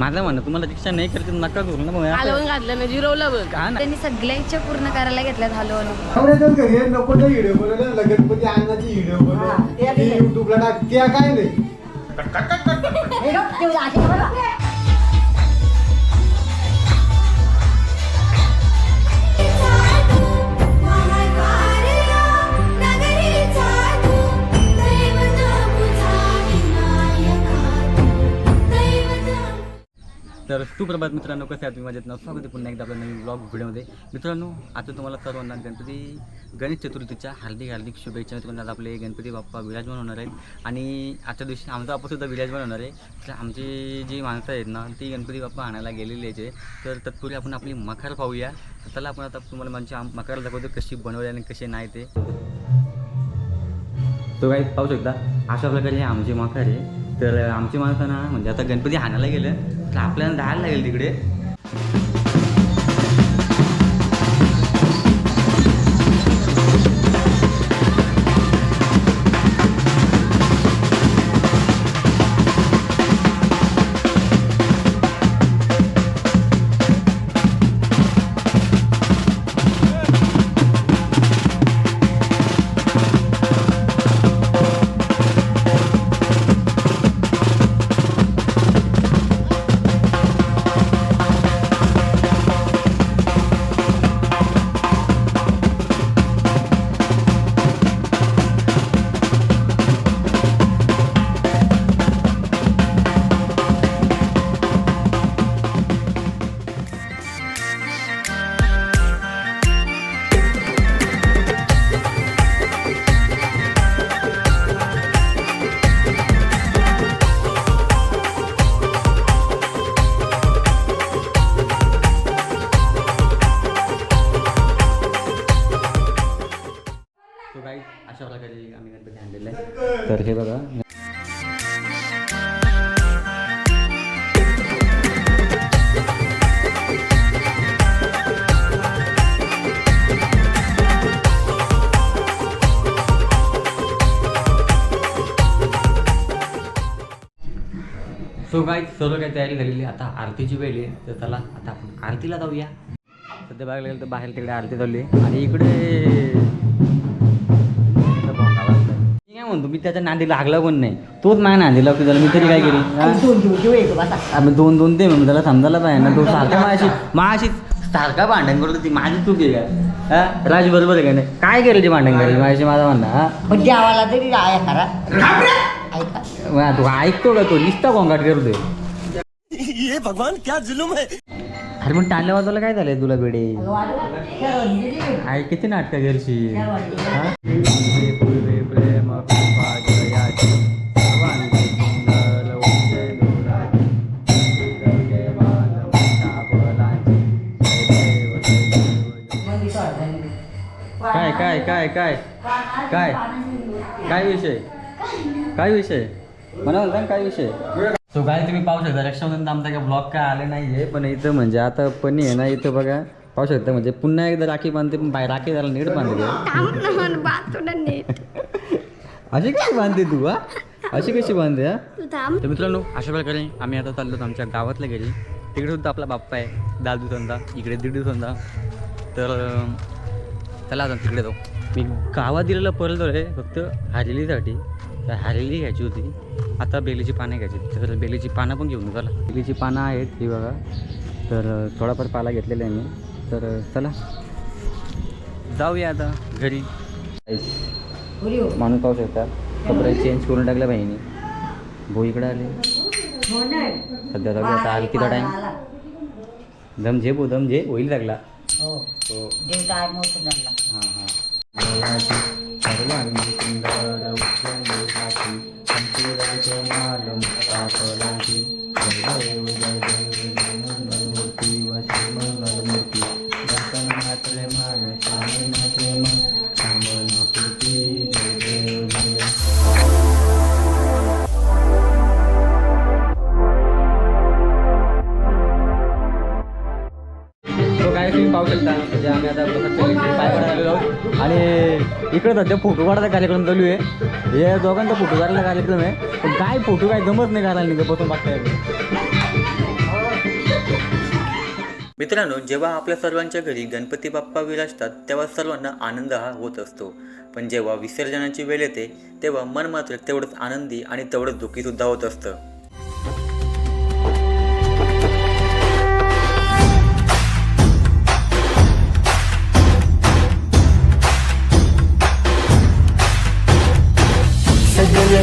माझं म्हणणं तुम्हाला रिक्षा नाही करते नका करू ना मग हलवून घातलं ना जिरवलं बघ. ना. त्यांनी सगळ्यांच्या पूर्ण करायला घेतल्यात हलवून. एवढ्याच्याच घरी आहे, नको ते व्हिडिओ बनवले. गणपती अन्नाची व्हिडिओ बनव. ती युट्यूबला टाक. त्या काय नाही. तर सुप्रभात मित्रांनो कसे आहात? तुम्ही माझ्यात नाव स्वागत आहे पुन्हा एकदा आपल्या नवीन ब्लॉग व्हिडिओमध्ये. मित्रांनो आता तुम्हाला सर्वांना गणपती गणेश चतुर्थीच्या हार्दिक हार्दिक शुभेच्छा. मित्रांनो आज आपले गणपती बाप्पा विराजमान होणार आहेत. आणि आजच्या दिवशी आमचा बाप्पासुद्धा विराजमान होणार आहे. तर आमची जी माणसं आहेत ना ती गणपती बाप्पा आणायला गेलेली आहे तर तत्पूर्वी आपण आपली मखार पाहूया तर चला आपण आता तुम्हाला म्हणजे मखार दाखवतो कशी बनवली आणि कशी नाही ते. तो काही पाहू शकता. अशा प्रकारे आमची मखार आहे. तर आमची माणसं ना म्हणजे आता गणपती हाणायला गेलं. तर आपल्याला जायला लागेल तिकडे. तो काही अशा प्रकारे आम्ही गणपती आणलेला आहे. तर हे बघा. सो काय सर्व काही तयारी झालेली. आता आरतीची वेळ आहे. तर चला आता आपण आरतीला जाऊया. सध्या बघायला गेलं तर बाहेर तिकडे आरती चालली. आणि इकडे म्हणतो मी त्याच्या नांदीला लागला पण नाही. तोच माझ्या नांदीला की त्याला. मी तरी काय केली आम्ही दोन दोन दे म्हणून त्याला समजायला पाहिजे ना तो सारखा माझ्याशी माझ्याशी सारखा भांडण करतो ती माझी चूक आहे का? हा? राज बरोबर आहे का नाही? काय केलं ते भांडण करायला? माझ्याशी माझं म्हणणं हा? पण देवाला तरी राया करा. ऐका. मग तू ऐकतो का तो? निस्ता गोंगाट करतोय ये भगवान क्या जुलुम है? अरे पण टाळल्या वाजवायला काय झालंय तुला बेडे? वाजवा. आई किती नाटकं करशील? हा? काय काय काय काय? काय? काय विषय? काय विषय? मला म्हणता ना काय विषय? तो काय तुम्ही पाहू शकता रक्षाबंधन आमचा काय ब्लॉग काय आले नाही आहे पण इथं म्हणजे आता पण आहे ना इथं बघा पाहू शकता म्हणजे पुन्हा एकदा राखी बांधते पण राखी त्याला नीट बांधते अशी कशी बांधते तू हा? अशी कशी बांधते हा? तर मित्रांनो अशा प्रकारे आम्ही आता चाललो आमच्या गावातल्या घरी. तिकडे सुद्धा आपला बाप्पा आहे दहा दिवसांचा इकडे दीड दिवसांचा तर चला आता तिकडे जाऊ. मी गावात दिलेलं परत आहे फक्त हारेलीसाठी. तर हारेली घ्यायची होती. आता बेलीची पानं घ्यायची तर बेलीची पानं पण घेऊन चला. बेलीची पानं आहेत ही बघा. तर थोडाफार पाला घेतलेला आहे मी. तर चला. जाऊया आता घरी. माणूस पाहू शकता. कपडे चेंज करून टाकल्या बहिणी. भाऊ इकडे आले. सध्या सगळं आता आरतीचा टाईम दम झे भाऊ दम झे होईल लागला. हो. हो. इकडे सध्या फोटो काढायचा कार्यक्रम चालू आहे. हे दोघांचा फोटो काढायला कार्यक्रम आहे. पण काय फोटो काय जमत नाही काढायला निघत बसून बघता मित्रांनो जेव्हा आपल्या सर्वांच्या घरी गणपती बाप्पा विराजतात तेव्हा सर्वांना आनंद हा होत असतो. पण जेव्हा विसर्जनाची वेळ येते तेव्हा मन मात्र तेवढंच आनंदी आणि तेवढंच दुःखीसुद्धा होत असतं.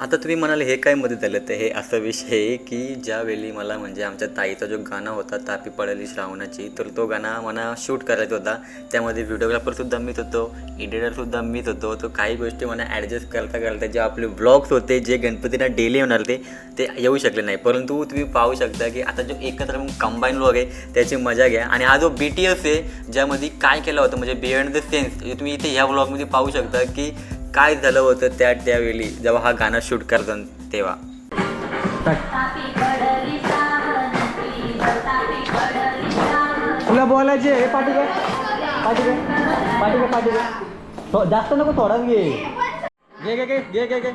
आता तुम्ही म्हणाल हे काय मध्ये झालं? तर हे असं विषय आहे की ज्यावेळी मला म्हणजे आमच्या ताईचा जो गाणं होता तापी पडली श्रावणाची तर तो गाणा मला शूट करायचा होता. त्यामध्ये व्हिडिओग्राफरसुद्धा मीच होतो एडिटरसुद्धा मीच होतो. तो काही गोष्टी मला ॲडजस्ट करता करता जे आपले ब्लॉग्स होते जे गणपतीला डेली होणार ते ते येऊ शकले नाही. परंतु तुम्ही पाहू शकता की आता जो एकत्र कंबाईन व्लॉग आहे त्याची मजा घ्या. आणि हा जो बी टी एस आहे ज्यामध्ये काय केलं होतं म्हणजे बियॉन्ड द सेन्स तुम्ही इथे ह्या व्लॉगमध्ये पाहू शकता की काय झालं होतं त्या त्यावेळी जेव्हा हा गाणं शूट करतात तेव्हा? तुला बोलायचे हे पाठी काय पाठी काय पाठी काय पाठी थो- जास्त नको थोडाच घे. घे घे घे घे घे घे.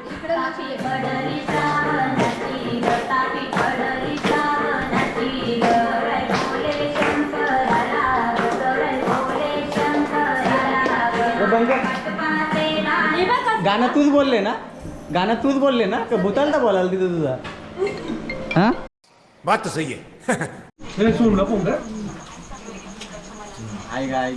गाणं तूच बोलले ना? गाणं तूच बोलले ना? का भूताल तर बोलायला तिथं तुझा? हा? बात तो सही है हाय गाय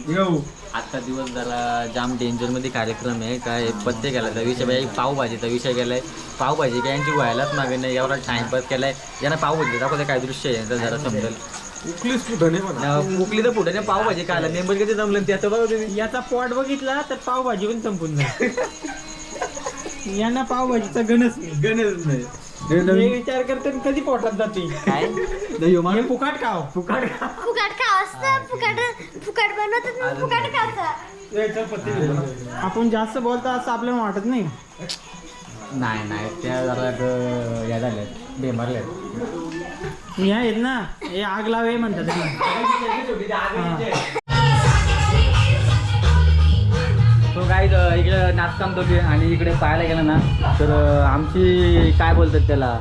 आजचा दिवस जरा जाम डेंजरमध्ये कार्यक्रम आहे. काय पत्ते केला विषय बाई पावभाजीचा विषय केलाय पावभाजी काय यांची व्हायलाच मागे नाही एवढा टाइमपास केलाय. यांना पावभाजी दाखवते काय दृश्य आहे यांचं जरा समजेल. उकली तर पुढे पावभाजी खायला. नेंबर किती जमलं त्याचं बघा तुम्ही. याचा पॉट बघितला तर पावभाजी पण संपून जाईल. यांना पावभाजीचा गणच नाही. गणेश नाही. हे विचार करते आणि कधी पोटात जाते? काय? नाही हे फुकाट खाव फुकाट फुकट खाव असतं फुकट फुकट बनवतात आणि फुकट खायचं आपण जास्त बोलतो असं आपल्याला वाटत नाही. नाही नाही. त्या जरा ग- या झाल्या बेमारल्या हे आहेत ना. हे आग लावे म्हणतात. तो काय इकडे नाचकाम चालू आहे आणि इकडे पाहायला गेलं ना तर आमची काय बोलतात त्याला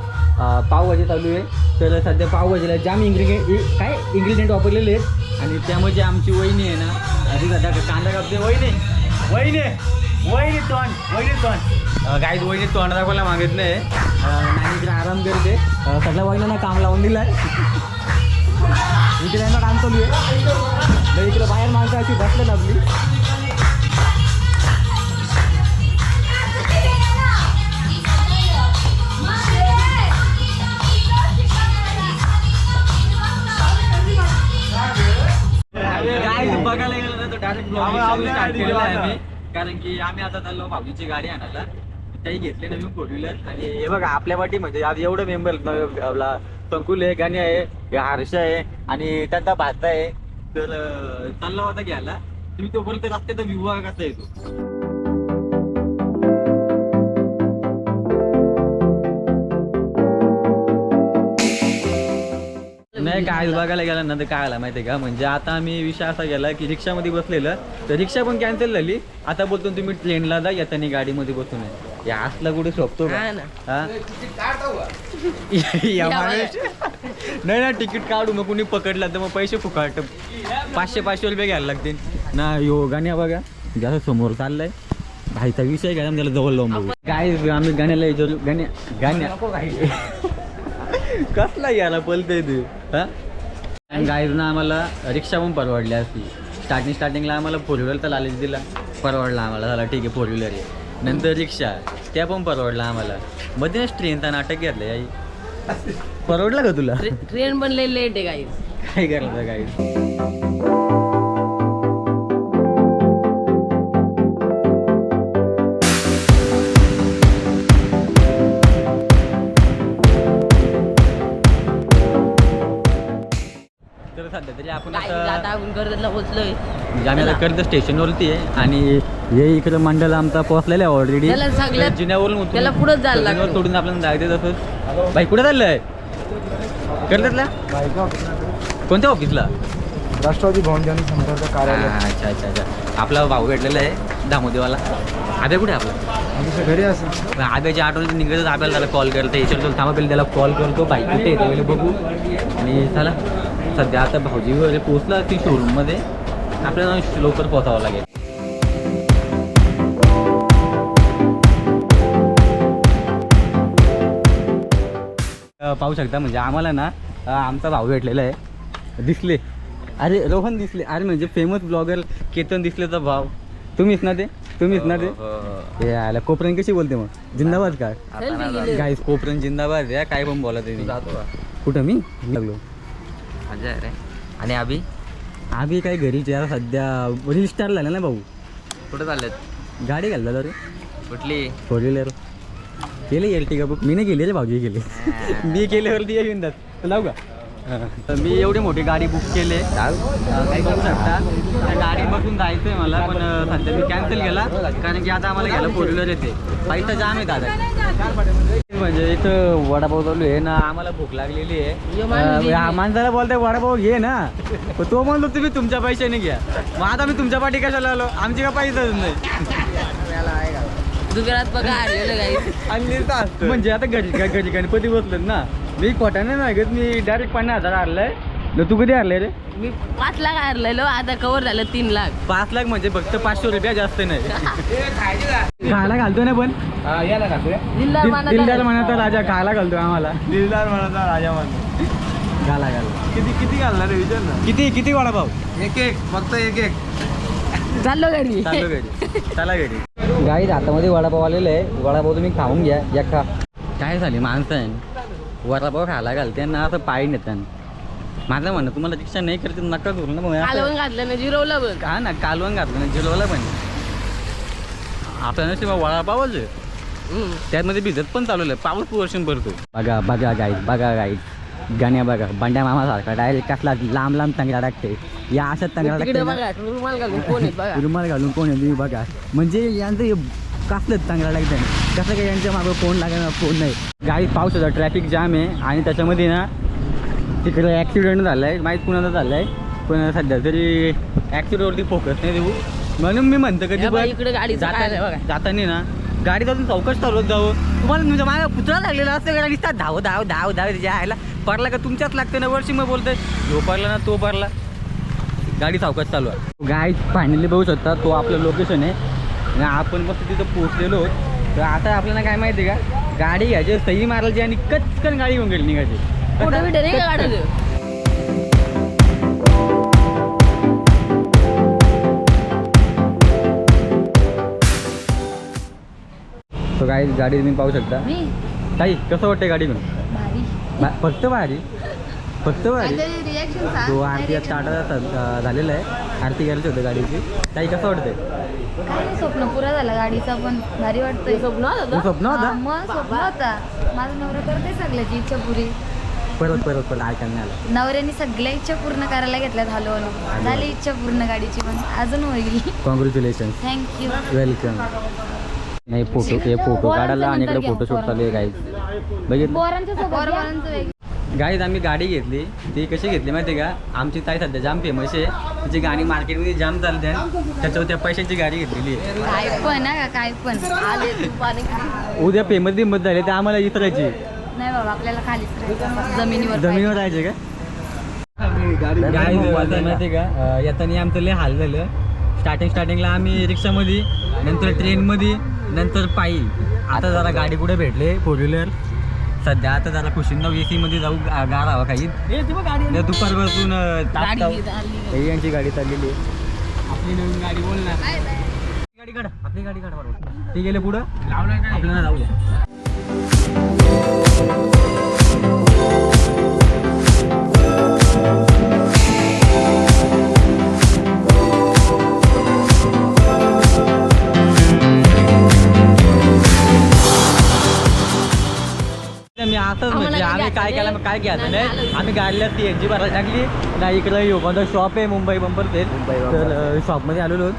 पावभाजी चालू आहे. तर सध्या पावभाजीला जाम इन्ग्रेडियंट काय इन्ग्रेडियंट वापरलेले आहेत. आणि त्यामध्ये आमची वहिनी आहे ना ती सध्या कांदा कापते. वहिनी वहिनी वहिनी तोंड वहिनी तोंड. काय वहिनी तोंड दाखवायला मागित नाही नाही इकडे आराम करते. सध्या वहिनींना काम लावून दिलं आहे इकडे ना काम चालू आहे. इकडे बाहेर माणसं अशी बसले आपली. बघायला गेलं तर डायरेक्ट स्टार्ट केलेला आहे आम्ही. कारण की आम्ही आता चाललो भाऊजीची गाडी आणायला. त्याही घेतली नवीन फोर व्हीलर आणि हे बघा आपल्या पाठी म्हणजे आज एवढं मेंबर आपला संकुल आहे गाणी आहे हर्ष आहे आणि त्यांचा भाचा आहे. तर चालला होता घ्यायला. तुम्ही तोपर्यंत रस्त्याचा विवाह कसा येतो. काय बघायला गेलं ना तर काय आला माहितीये का? म्हणजे आता आम्ही विषय असा गेला की रिक्षामध्ये बसलेलं तर रिक्षा पण कॅन्सल झाली. आता बोलतो तुम्ही ट्रेनला जा येताना गाडीमध्ये बसून आहे या असला कुठे का? हा? या माणूस- नाही ना तिकीट काढू. मग कुणी पकडलं तर मग पैसे फुकाट. पाचशे पाचशे रुपये घ्यायला लागतील. ना यो गाण्या बघा. जास्त समोर चाललाय भाईचा विषय घ्या त्याला जवळ लावून बघू. काय आम्ही गाण्याला विचारू गाण्या गाण्या कसला याला पलतय तू? हा? गाईजनं आम्हाला रिक्षा पण परवडली असती. स्टार्टिंग स्टार्टिंगला आम्हाला फोर व्हीलर तर लालच दिला. परवडला आम्हाला झाला ठीक आहे फोर व्हीलर आहे. नंतर रिक्षा त्या पण परवडला आम्हाला. मध्येच ट्रेनचा नाटक घेतलं आई. परवडला का तुला? ट्रेन पण लय लेट आहे काही काय करायचं काय तर आपण आता आता आपण कर्जतला पोहोचलोय. म्हणजे आम्ही आता कर्ज स्टेशनवरती आहे आणि हे इकडं मंडळ आमचा पोहोचलेला आहे ऑलरेडी त्याला सगळ्यात- जिन्यावरून उतरून त्याला पुढंच जायला. सोडून आपल्याला जायचं तसंच बाई कुठे चाललंय? कर्जतला? कोणत्या ऑफिसला राष्ट्रवादी भवन जनसंपर्क कार्यालय. हा, अच्छा अच्छा अच्छा. आपला भाऊ भेटलेला आहे दामोदेवाला. आबे कुठे आहे आपला? आमच्या घरी असं आब्याच्या आठवण निघतच आपल्याला त्याला कॉल करतो याच्यावर थांबा पहिले त्याला कॉल करतो. बाईक कुठे येते पहिले बघू. आणि चला. सध्या आता भाऊजी वगैरे पोचला ती शोरूममध्ये आपल्याला लवकर पोचावं लागेल. पाहू शकता म्हणजे आम्हाला ना आमचा भाऊ भेटलेला आहे. दिसले. अरे रोहन दिसले. अरे म्हणजे फेमस ब्लॉगर केतन दिसले तर भाव तुम्हीच ना ते? तुम्हीच ना ते? हे आला. कोपऱ्यान कशी बोलते मग? जिंदाबाद का? गाईस कोपऱ्यान जिंदाबाद या काय पण बोला तुम्ही. कुठं मी? लागलो. आणि अभि? आम्ही काय घरीच यार सध्या रील स्टार झाला ना भाऊ. कुठं चाललेत? गाडी घालला रे. कुठली? फोर व्हीलर केले एर्टिगा बुक मी नाही केली रे भाऊजी केले. मी केल्यावरती येऊन जात लावू का. तर मी एवढी मोठी गाडी बुक केले. काही बघू शकता. त्या गाडी बघून जायचं आहे मला पण सध्या मी कॅन्सल केला. कारण की आता आम्हाला घ्यायला फोर व्हीलर येते. पैसा जाम आहे दादा. म्हणजे इथं वडापाव चालू आहे ना आम्हाला भूक लागलेली आहे. अं, माणसाला बोलताय वडापाव घे ना. पण तो म्हणतो तुम्ही तुमच्या पैशाने घ्या. मग आता मी तुमच्या पाठी कशाला आलो? आमची का पैसाच नाही. दुकानात बघा म्हणजे आता घरी घरी गणपती बसलेत ना मी खोट्याने नाही घेत मी डायरेक्ट पन्नास हजार आणलाय. न तू कधी आणलाय रे? मी पाच लाख आणलेलो आता कवर झालं तीन लाख. पाच लाख म्हणजे फक्त पाचशे रुपया जास्त नाही. खायला घालतो ना पण? दिलदार म्हणाचा राजा खायला घालतो आम्हाला. दिलदार म्हणाचा राजा मान घाला घाला. किती किती घालणार आहे विचार ना किती किती वडापाव एक एक फक्त एक एक. चाललो घरी. चालू घरी. चला घरी. गाई हातामध्ये वडापाव आलेलं आहे. वडापाव तुम्ही खाऊन घ्या या खा. काय झाली माणसं आहे. वडापाव खायला घालते ना असं पायी नेतात. माझं म्हणणं तुम्हाला रिक्षा नाही करते नका करू ना मग कालवण घातलं ना जिरवलं बघ. हा ना कालवण घातलं ना जिरवलं पण. वडापावच आहे. हम्म. त्यामध्ये भिजत पण चालवलं पाऊस पोर्शन भरतो. बघा बघा गाईड बघा गाईड गाण्या बघा बंड्या मामासारखा डायरेक्ट कसला लांब लांब तंगडा टाकते. या अशा तंगडा टाकते रुमाल घालून कोण रुमाल घालून कोण आहे तुम्ही बघा. म्हणजे यांचं कसलं चांगला लागतं कसं काय यांच्या मागं फोन लागणार फोन नाही? गाडी पाऊस होता ट्रॅफिक जाम आहे. आणि त्याच्यामध्ये ना तिकडे ॲक्सिडेंट झाला आहे माहीत कुणाचा झाला आहे पण सध्या तरी ॲक्सिडेंटवरती फोकस नाही देऊ. म्हणून मी म्हणतो कधी इकडे बघा. जाता- जाताना ना गाडी जाऊन चौकश चालवत जावं. तुम्हाला तुमच्या मागे पुतळा लागलेला असतं गाडी दिसतात धाव धाव धाव धाव त्याच्या आयला पडला का तुमच्याच लागतं ना? वर्षी मग बोलतोय जो पडला ना तो पडला. गाडी सावकाश चालू आहे. गाडी फायनली बघू शकता तो आपलं लोकेशन आहे. आणि आपण मस्त तिथं पोहोचलेलो. तर आता आपल्याला काय माहिती आहे का? गाडी घ्यायची सही मारायची आणि कचकन गाडी घेऊन गेली निघायची. फोटो बिटो नाही का तो गाडी गाडी तुम्ही पाहू शकता मी ताई कसं वाटतं गाडी घेऊन भारी बा- फक्त भारी फक्त भारी रिॲक्शन तो आरती स्टार्टर झालेला आहे आरती करायची होती गाडीची ताई कसं वाटतंय काय नाही स्वप्न पुरा झाला गाडीचा पण भारी वाटतंय स्वप्न होतं तू स्वप्न होता मग स्वप्न होता माझा नवरा करते सगळ्याची इच्छा पुरी परत परत परत ऐकायला नाही आलं. नवऱ्याने सगळ्या इच्छा पूर्ण करायला घेतल्यात हलो हलो झाली इच्छा पूर्ण गाडीची पण. अजून होईल. कॉंग्रॅच्युलेशन थँक्यू वेलकम नाही फोटो हे फोटो काढायला आणि इकडे फोटोशूट चालू आहे गाईज बघितलं? पोरांच्या सोबत वेग गाईज आम्ही गाडी घेतली. ती कशी घेतली माहिती का? आमची ताई सध्या जाम फेमस आहे. तिची गाडी मार्केटमध्ये जाम चालते. त्याच्यावर त्या पैशाची गाडी घेतलेली आहे. काय पण हा काय पण. आले तू पाणी खाली. उद्या फेमस बिमत झाले तर आम्हाला इतरायची. नाही बाबा आपल्याला खालीच राहायचं जमिनीवर जमिनीवर राहायचे का? गाडी माहिती का? येताना आमचं लय हाल झालं स्टार्टिंग स्टार्टिंगला आम्ही रिक्षामध्ये नंतर ट्रेनमध्ये नंतर पायी. आता जरा गाडी कुठे भेटले? फोर व्हीलर सध्या आता जरा खुशींना ए मध्ये जाऊ गार हवा काही. दुपारपासून यांची गाडी चाललेली आहे. आपली नवीन गाडी बोल ना गाडी काढ आपली गाडी काढ ते गेले पुढं? आपल्याला जाऊ द्या मी असंच म्हणजे आम्ही काय केलं काय घ्यायचं नाही, नाही? आलं. आम्ही गाडीला सी एन जी भरायला टाकली. ना इकडं योगाचा शॉप आहे मुंबई बंपर ते तर शॉपमध्ये आलेलो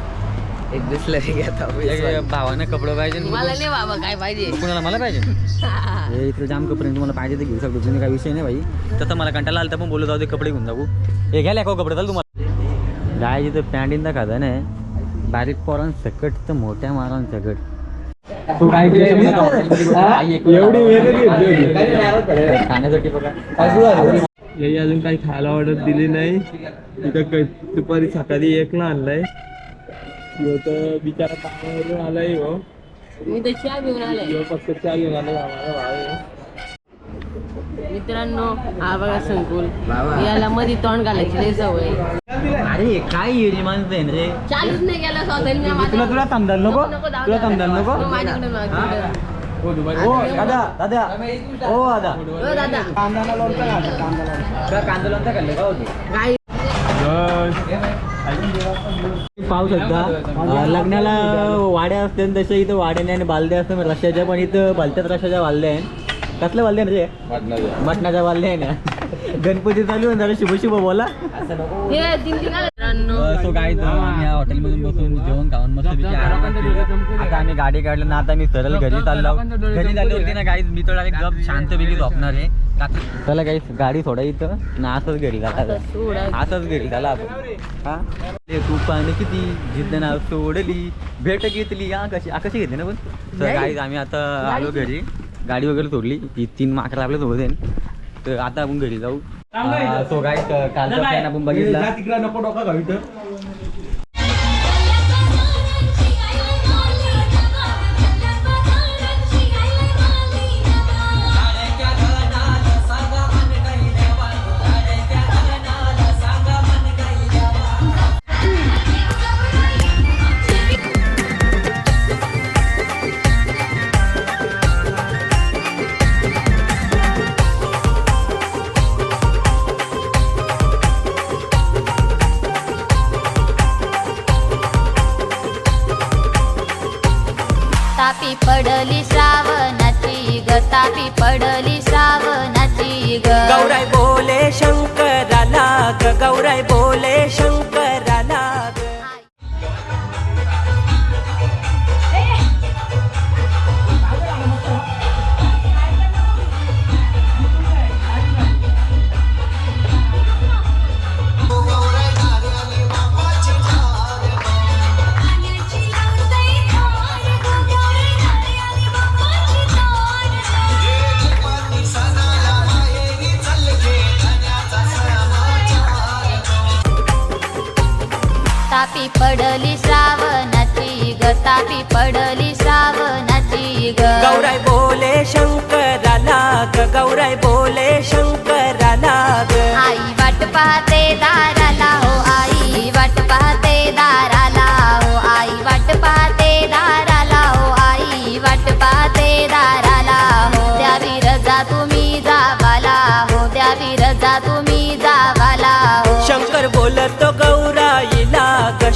एक दिसलं एक भावानं कपडे पाहिजे मला नाही बाबा काय पाहिजे? कुणाला मला पाहिजे? हे इकडे जाम कपडे तुम्हाला पाहिजे ते घेऊ शकतो तुम्ही काही विषय नाही भाई. तसं मला कंटाळा आला तर पण बोलत जाऊ दे कपडे घेऊन जाऊ. हे घ्या लेखो कपडे चाल तुम्हाला. काय इथं पॅन्टीन तर खाता नाही बारीक पोरां सकट तर मोठ्या मारान सकट. खाण्यासाठी बघा. अजून काही खायला ऑर्डर दिली नाही. तिथं काही दुपारी सकाळी एक ना आणलाय. ह्यो तर बिचारा कामावरून आलाय हो। मी तर चहा घेऊन आले ह्यो फक्त चहा घेऊन आलाय आम्हाला भाव आहे. मित्रांनो हा बघा संकुल. याला मध्ये तोंड घालायची लय सवय अरे काय येरी माणसं आहे रे? चालूच नाही गेला स्वतः तुला तुला समजाल नको? तुला समजाल नको? माझ्याकडे मागं. हो? दादा दादा. हो दादा. हो दादा. कांदा लोणचा खाल्लं का होते. काय पाहू शकता लग्नाला वाड्या असते तसे इथं वाड्याने आणि बालद्या असतात. रश्याच्या पण इथं भलत्याच रश्याच्या बालद्या आहे कसल्या बालद्या रे? मटणाच्या बालद्या आहे ना. गणपती चालू आहे जरा शुभ शुभ बोला. हे. मित्रांनो. सो काय आम्ही या हॉटेलमधून बसून जेवण खाऊन मस्त आता आम्ही गाडी काढलं ना आता मी सरळ घरी चाललो. घरी चालली होती ना गाईज मी तर डायरेक्ट गप शांतपैकी झोपणार आहे. का- चला गाईज गाडी सोडा इथं. ना असंच घरी झाला असंच घरी झाला आपण. हा? ते तू पाणी किती जिद्द ना सोडली? भेट घेतली. हा कशी कशी घेतली ना पण? तर गाईज आम्ही आता आलो घरी. गाडी वगैरे सोडली. ही तीन माकडं आपल्यासोबत आहे तर आता आपण घरी जाऊ. सो गाईज कालचा प्लॅन आपण बघितला. तिकडे नको डोका घालू इथं.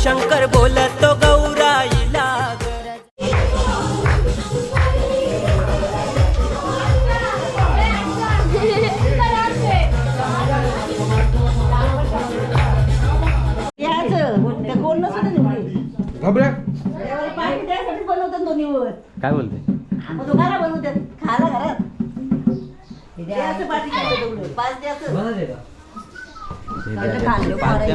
शंकर बोलतो गौराईला घाबऱ्या काय बोलते? मग तो घरा बनवतात खायला घरात. खायला तेवढं. पाच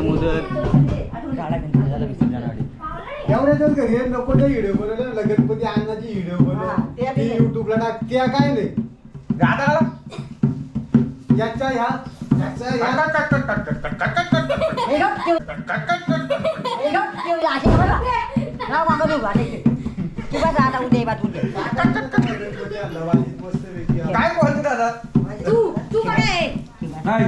एवढ्याच घरी नको ते व्हिडिओ बनवलं गणपती अण्णाची व्हिडिओ हा, ते बनव ती. युट्यूबला टाक त्या काय नाही दादा याच्या ह्या याच्या ह्या. काय बोलतो दादा तू तू काय आहे? नाही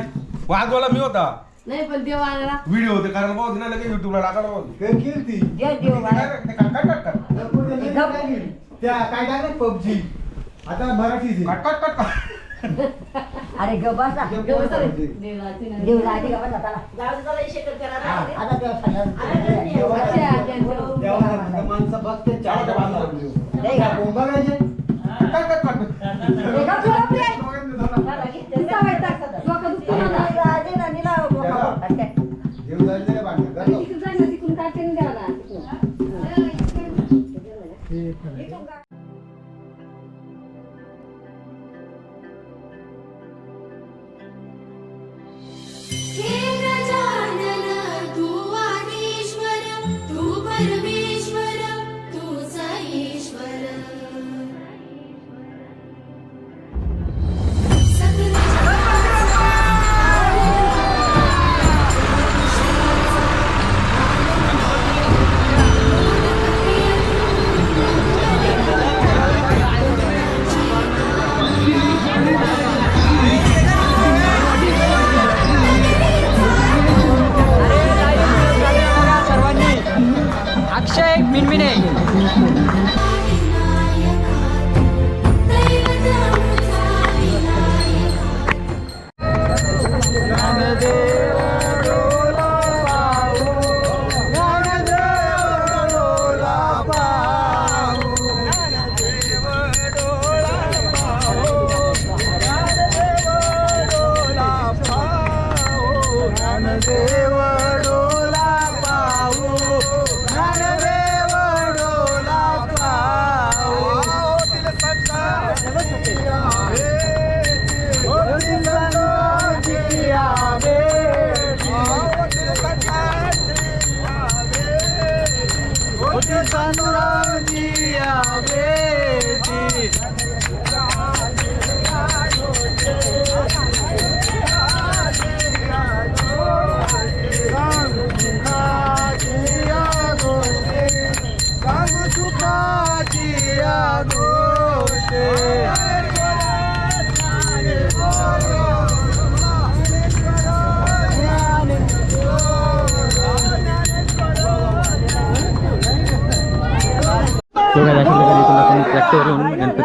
वाघवाला मी होता नाही पण देवा आला व्हिडिओ होते कारण लगेच युट्यूबला टाकायला केली ती. जय देव बाळा. आणला, केली? त्या काय काय पबजी. आता. कट कट कट अरे ग बस ना. गणपती पबजी. देवाची नाही. देव लागली का बस आता माणसं बघते चार. नाही का? बघायचे? कट कट कट हे देव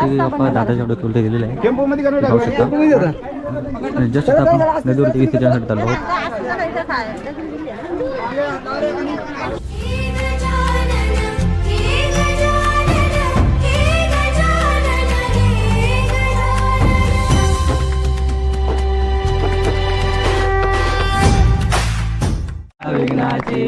बाप्पा दादाच्या डोक्यावर गेलेला आहे पाहू? शकता आणि जस्ट आता आपण नदीवरती विसर्जनासाठी चाललो आहोत विघ्नाची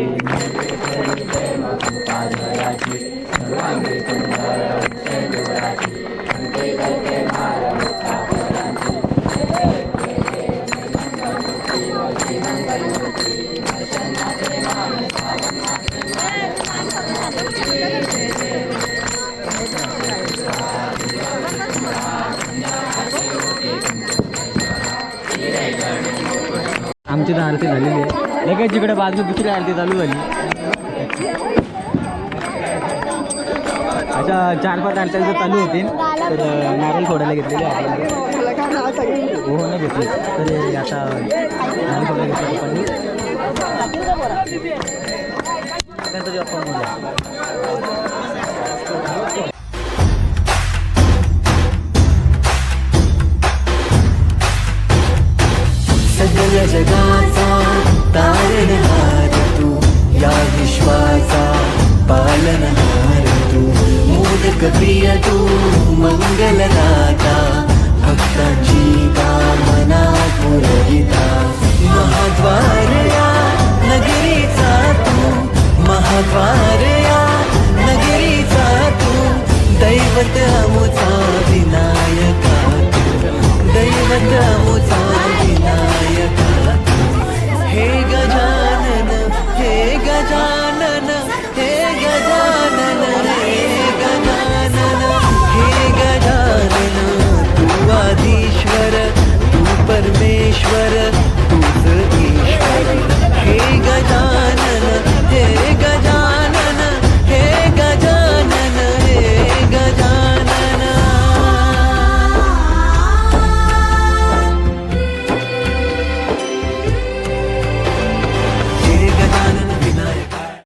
आमची तर आरती झालेली आहे. लगेच जिकडे बाजू दुसरी आरती चालू झाली. अशा चार पाच आरत्या चालू होतील. तर नारळ फोडायला घेतलेले आहे हो, हो नाही घेतले. तर आता नारळ फोडायला घेतलं पप्पांनी गणपती बाप्पा मोरया. जगाचा तारणहार तू या विश्वाचा पालनहार तू प्रिय तू मंगलदाता भक्तांची कामना पुरविता. महाद्वार या नगरीचा